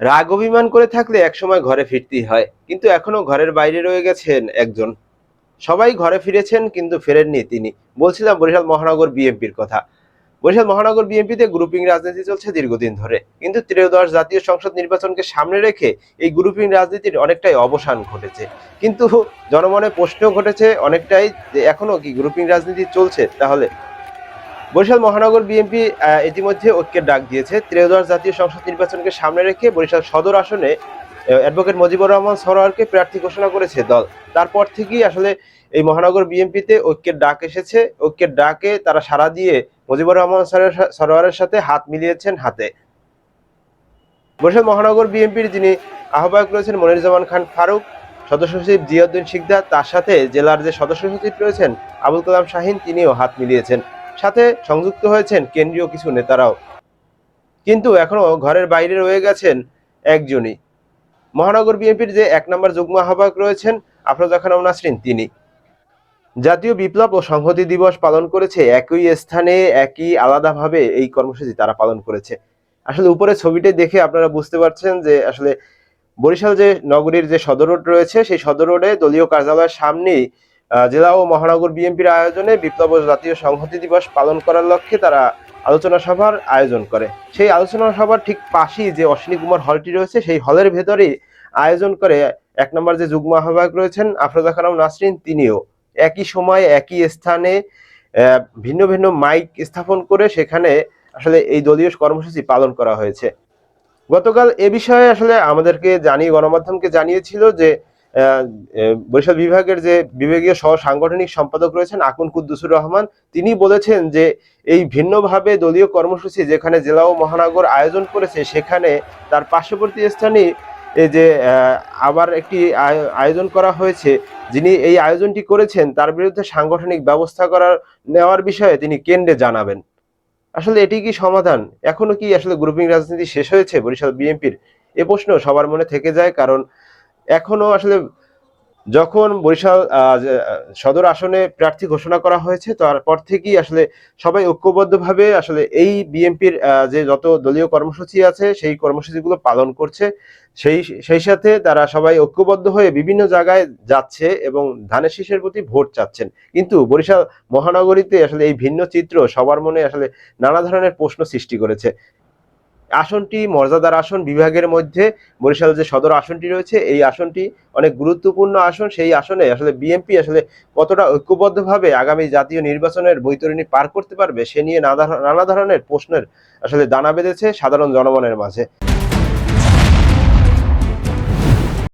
রাগ অভিমান করে থাকলে একসময় ঘরে ফিরতেই হয়। কিন্তু এখনও ঘরের বাইরে রয়ে গেছেন একজন। সবাই ঘরে ফিরেছেন, কিন্তু ফেরেননি তিনি। বলছিলাম বরিশাল মহানগর বিএনপির কথা। বরিশাল মহানগর বিএনপিতে গ্রুপিং রাজনীতি চলছে দীর্ঘদিন ধরে। কিন্তু ত্রয়োদশ জাতীয় সংসদ নির্বাচনকে সামনে রেখে এই গ্রুপিং রাজনীতির অনেকটাই অবসান ঘটেছে। কিন্তু জনমনে প্রশ্ন ঘটেছে অনেকটাই যে এখনও কি গ্রুপিং রাজনীতি চলছে? তাহলে বরিশাল মহানগর বিএনপি ইতিমধ্যে ঐক্যের ডাক দিয়েছে। ত্রয়োদশ জাতীয় সংসদ নির্বাচনকে সামনে রেখে বরিশাল সদর আসনে অ্যাডভোকেট মুজিবুর রহমান সরোয়ারকে প্রার্থী ঘোষণা করেছে দল। তারপর থেকেই আসলে এই মহানগর বিএনপিতে ঐক্যের ডাক এসেছে। ঐক্যের ডাকে তারা সাড়া দিয়ে মুজিবুর রহমান সরোয়ার- সরোয়ারের সাথে হাত মিলিয়েছেন হাতে। বরিশাল মহানগর বিএনপির যিনি আহ্বায়ক রয়েছেন মনিরুজ্জামান খান ফারুক, সদস্য সচিব জিয়াউদ্দিন শিকদার, তার সাথে জেলার যে সদস্য সচিব রয়েছেন আবুল কালাম শাহিন, তিনিও হাত মিলিয়েছেন। সাথে সংযুক্ত হয়েছেন কেন্দ্রীয় কিছু নেতারাও। কিন্তু এখনও ঘরের বাইরে রয়ে গেছেন একজনই। মহানগর বিএনপির যে এক নম্বর যুগ্ম আহ্বায়ক রয়েছেন আফরোজা খানম নাসরিন, তিনি। জাতীয় বিপ্লব ও সংহতি দিবস পালন করেছে একই স্থানে, একই আলাদাভাবে এই কর্মসূচি তারা পালন করেছে। আসলে উপরে ছবিটি দেখে আপনারা বুঝতে পারছেন যে আসলে বরিশাল যে নগরীর যে সদর রোড রয়েছে, সেই সদর রোডে দলীয় কার্যালয়ের সামনেই জেলা ও মহানগর বিএনপির আয়োজনে বিপ্লব জাতীয় সংহতি দিবস পালন করার লক্ষ্যে তারা আলোচনা সভার আয়োজন করে। সেই আলোচনা সভার ঠিক পাশেই যে অশ্বিনী কুমার হলটি রয়েছে, সেই হলের ভেতরেই আয়োজন করে এক নম্বর যে যুগ্ম আহ্বায়ক রয়েছেন আফরোজা খানম নাসরিন, তিনিও একই সময়ে একই স্থানে ভিন্ন ভিন্ন মাইক স্থাপন করে সেখানে আসলে এই দলীয় কর্মসূচি পালন করা হয়েছে। গতকাল এ বিষয়ে আসলে আমাদেরকে জানিয়ে, গণমাধ্যমকে জানিয়েছিল যে বরিশাল বিভাগের যে বিভাগীয় সহ সাংগঠনিক সম্পাদক রয়েছেন আকুন কুদ্দুসুর রহমান, তিনি বলেছেন যে এই ভিন্নভাবে দলীয় কর্মসূচি যেখানে জেলা ও মহানগর আয়োজন করেছে, সেখানে তার পার্শ্ববর্তী স্থানে যে আবার একটি আয়- আয়োজন করা হয়েছে, যিনি এই আয়োজনটি করেছেন, তার বিরুদ্ধে সাংগঠনিক ব্যবস্থা করার, নেওয়ার বিষয়ে তিনি কেন্দ্রে জানাবেন। আসলে এটি কি সমাধান? এখনও কি আসলে গ্রুপিং রাজনীতি শেষ হয়েছে? বরিশাল বিএনপির এ প্রশ্ন সবার মনে থেকে যায়, কারণ এখনও আসলে যখন বরিশাল সদর আসনে প্রার্থী ঘোষণা করা হয়েছে, তারপর থেকেই আসলে সবাই ঐক্যবদ্ধভাবে আসলে এই বিএনপির যে যত দলীয় কর্মসূচি আছে, সেই কর্মসূচিগুলো পালন করছে। সেই সেই সাথে তারা সবাই ঐক্যবদ্ধ হয়ে বিভিন্ন জায়গায় যাচ্ছে এবং ধানের শীষের প্রতি ভোট চাচ্ছেন। কিন্তু বরিশাল মহানগরীতে আসলে এই ভিন্ন চিত্র সবার মনে আসলে নানা ধরনের প্রশ্ন সৃষ্টি করেছে। আসনটি, মর্যাদার আসন বিভাগের মধ্যে বরিশাল যে সদর আসনটি রয়েছে, এই আসনটি অনেক গুরুত্বপূর্ণ আসন। সেই আসনে আসলে বিএনপি আসলে কতটা ঐক্যবদ্ধভাবে আগামী জাতীয় নির্বাচনের বৈতরণী পার করতে পারবে, সে নিয়ে নানা ধরনের প্রশ্নের আসলে দানা বেঁধেছে সাধারণ জনগণের মাঝে।